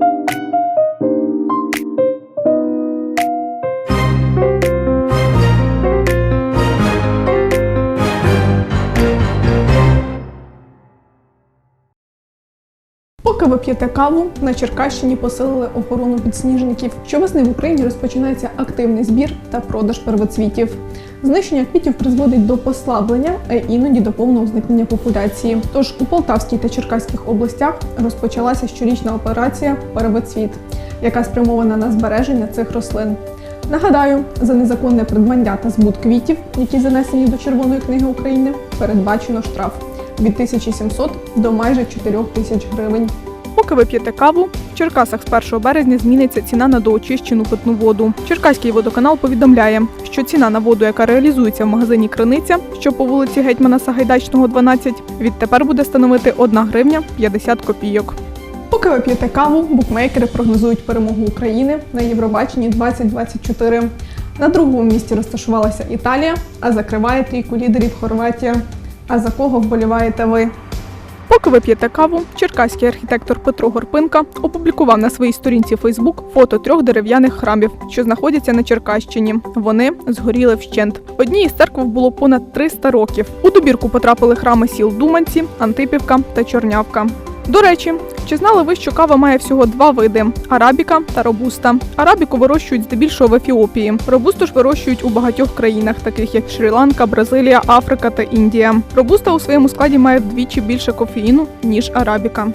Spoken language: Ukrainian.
Thank you. Поки ви п'єте каву, на Черкащині посилили охорону підсніжників. Щовесни в Україні розпочинається активний збір та продаж первоцвітів. Знищення квітів призводить до послаблення, а іноді до повного зникнення популяції. Тож у Полтавській та Черкаських областях розпочалася щорічна операція Первоцвіт, яка спрямована на збереження цих рослин. Нагадаю, за незаконне придбання та збут квітів, які занесені до Червоної книги України, передбачено штраф від 1700 до майже 4000 гривень. Поки ви п'єте каву, в Черкасах з 1 березня зміниться ціна на доочищену питну воду. Черкаський водоканал повідомляє, що ціна на воду, яка реалізується в магазині Криниця, що по вулиці Гетьмана Сагайдачного, 12, відтепер буде становити 1 гривня 50 копійок. Поки ви п'єте каву, букмекери прогнозують перемогу України на Євробаченні 2024. На другому місці розташувалася Італія, а закриває трійку лідерів Хорватія. А за кого вболіваєте ви? Поки ви п'єте каву, черкаський архітектор Петро Горпинка опублікував на своїй сторінці Фейсбук фото трьох дерев'яних храмів, що знаходяться на Черкащині. Вони згоріли вщент. Одній із церков було понад 300 років. У добірку потрапили храми сіл Думанці, Антипівка та Чорнявка. До речі, чи знали ви, що кава має всього два види: арабіка та робуста. Арабіку вирощують здебільшого в Ефіопії. Робусту ж вирощують у багатьох країнах, таких як Шрі-Ланка, Бразилія, Африка та Індія. Робуста у своєму складі має вдвічі більше кофеїну ніж арабіка.